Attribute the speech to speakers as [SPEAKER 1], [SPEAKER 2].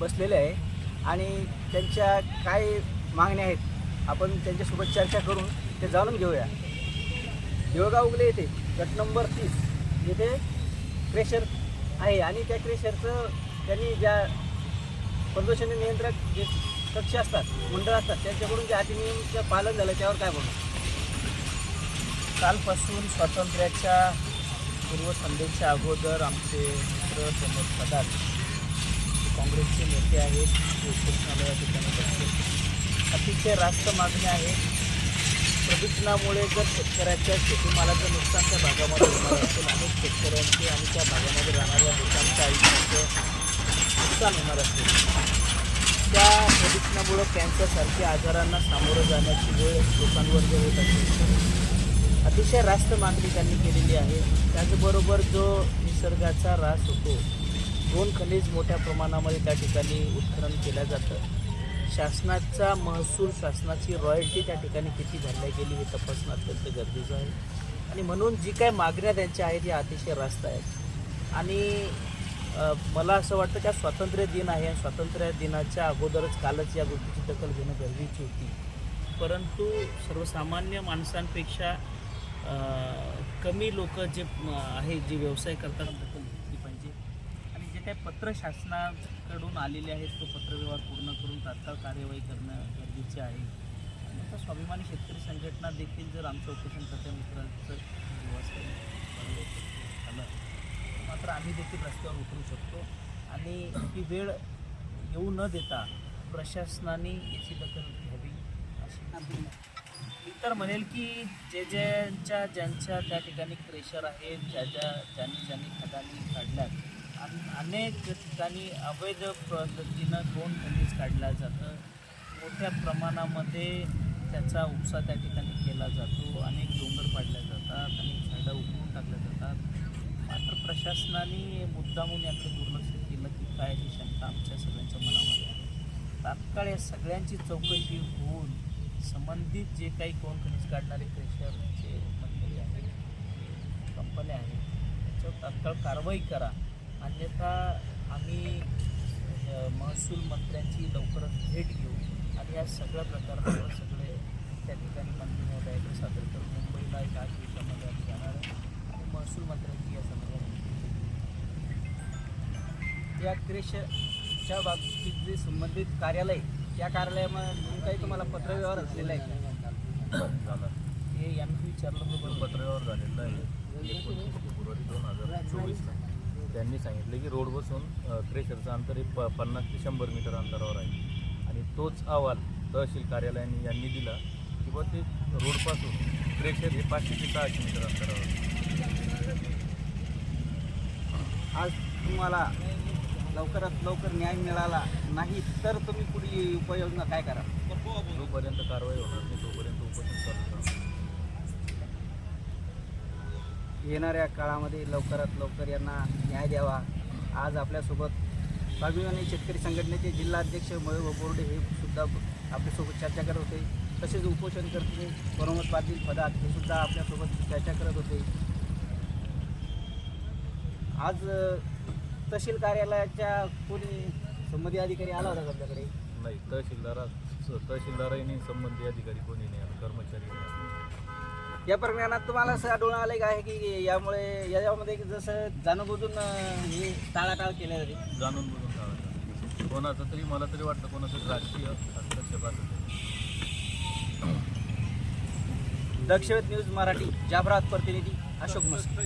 [SPEAKER 1] बसलेले आहे. आणि त्यांच्या काय मागण्या आहेत आपण त्यांच्यासोबत चर्चा करून ते जाणून घेऊया. देवगाव उगले येथे गट नंबर तीस येथे क्रेशर आहे. आणि त्या क्रेशरचं त्यांनी ज्या प्रदूषण नियंत्रक जे कक्ष असतात मंडळ असतात त्यांच्याकडून जे अतिनियमचं पालन झालं त्यावर काय बोलू कालपासून स्वातंत्र्याच्या पूर्वसंध्येच्या अगोदर आमचे मित्र प्रमोद पदार्थ काँग्रेसचे नेते आहेत ते उपोषणाला या ठिकाणी बसले अतिशय रास्त मागणी आहे. प्रदूषणामुळे जर शेतकऱ्याच्या शेतीमालाचं नुकसान त्या भागामध्ये होणार असेल अनेक शेतकऱ्यांचे आणि त्या भागामध्ये राहणाऱ्या लोकांच्या आयुष्याचं नुकसान होणार असेल. त्या प्रदूषणामुळं कॅन्सरसारख्या आजारांना सामोरं जाण्याची वेळ लोकांवर जर होत असेल अतिशय रास्त मागणी त्यांनी केलेली आहे. त्याचबरोबर जो निसर्गाचा ऱ्हास होतो दोन खनिज मोठ्या प्रमाणामध्ये त्या ठिकाणी उत्खनन केलं जातं. शासनाचा महसूल शासनाची रॉयल्टी त्या ठिकाणी किती भरल्या गेली हे तपासणं अत्यंत गरजेचं आहे. आणि म्हणून जी काय मागण्या त्यांच्या आहेत या अतिशय रास्त आहेत. आणि मला असं वाटतं की स्वातंत्र्य दिन आहे आणि स्वातंत्र्य दिनाच्या अगोदरच कालच या गोष्टीची दखल घेणं गरजेची होती. परंतु सर्वसामान्य माणसांपेक्षा कमी लोक जे आहे जे व्यवसाय करतात दखल घेतली पाहिजे आणि जे काही पत्र शासनाकडून आलेले आहेत? तो पत्रव्यवहार पूर्ण करून तात्काळ कार्यवाही करणं गरजेचे आहे. आणि आता स्वाभिमानी शेतकरी संघटना देखील जर आमचं उपोषण करत्या मित्रांचं व्यवस्था झालं. मात्र आम्ही देखील रस्त्यावर उतरू शकतो. आणि ही वेळ येऊ न देता प्रशासनाने याची दखल घ्यावी अशी मी तर म्हणेल की जे ज्यांच्या ज्यांच्या त्या ठिकाणी प्रेशर आहेत ज्या ज्या ज्यांनी ज्यांनी खदानी काढल्यात अनेक ठिकाणी अवैध पद्धतीनं दोन खनिज काढल्या जातं. मोठ्या प्रमाणामध्ये त्याचा उपसा त्या ठिकाणी केला जातो. अनेक डोंगर पाडल्या जातात अनेक झाडं उकळून टाकल्या जातात. मात्र प्रशासनाने मुद्दामून याकडे दुर्लक्ष केलं की काय ही शंका आमच्या सगळ्यांच्या मनामध्ये आहे. तात्काळ या सगळ्यांची चौकशी होऊन संबंधित जे काही कोण खनिज काढणारे क्रेशरचे मंत्री आहेत कंपन्या आहेत त्याच्यावर तात्काळ कारवाई करा. अन्यथा आम्ही महसूल मंत्र्यांची लवकरच भेट घेऊ आणि या सगळ्या प्रकारावर सगळे त्या ठिकाणी मंत्री महोदयाकडे सादर करून मुंबईला एक आठ दिवसामध्ये आम्ही जाणार आहे आणि महसूल मंत्र्यांची या संदर्भात या क्रेशच्या बाबतीत जे संबंधित कार्यालय त्या कार्यालयामध्ये काही तुम्हाला पत्रव्यवहार असलेला आहे हे यांनी विचारलं
[SPEAKER 2] पत्रव्यवहार झालेला आहे. एकोणतीस फेब्रुवारी दोन हजार चोवीसला. त्यांनी सांगितलं की रोड बसून क्रेशरचं अंतर हे प पन्नास ते शंभर मीटर अंतरावर आहे. आणि तोच अहवाल तहसील कार्यालयाने यांनी दिला की बा ते रोडपासून क्रेशर हे पाचशे ते सहाशे मीटर अंतरावर आहे.
[SPEAKER 1] आज तुम्हाला लवकरात लवकर न्याय मिळाला नाही तर तुम्ही पुढील उपाययोजना काय करा?
[SPEAKER 2] जोपर्यंत कारवाई होणार नाही तोपर्यंत उपोषण चालू
[SPEAKER 1] येणाऱ्या काळामध्ये लवकरात लवकर यांना न्याय द्यावा. आज आपल्यासोबत स्वाभिमानी शेतकरी संघटनेचे जिल्हाध्यक्ष मयूर बोर्डे हे सुद्धा आपल्यासोबत चर्चा करत होते. तसेच उपोषण करते पाटील पदात हे सुद्धा आपल्यासोबत चर्चा करत होते. आज तहसील कार्यालयाच्या कोणी संबंधित अधिकारी आला होता आपल्याकडे
[SPEAKER 2] नाही तहसीलदारा तहसीलदारांनी संबंधित अधिकारी कोणी नाही कर्मचारी नाही.
[SPEAKER 1] या प्रकरणात तुम्हाला असं आढळून आलं का आहे की यामुळे याच्यामध्ये जसं जाणूनबुजून अ, हे टाळाटाळ केल्या जाते
[SPEAKER 2] जाणून बुजून टाळायचं कोणाचं तरी मला तरी वाटतं कोणाचं राजकीय हस्तक्षेप असेल
[SPEAKER 1] दक्षवेध न्यूज मराठी जाफरात प्रतिनिधी अशोक मस्के.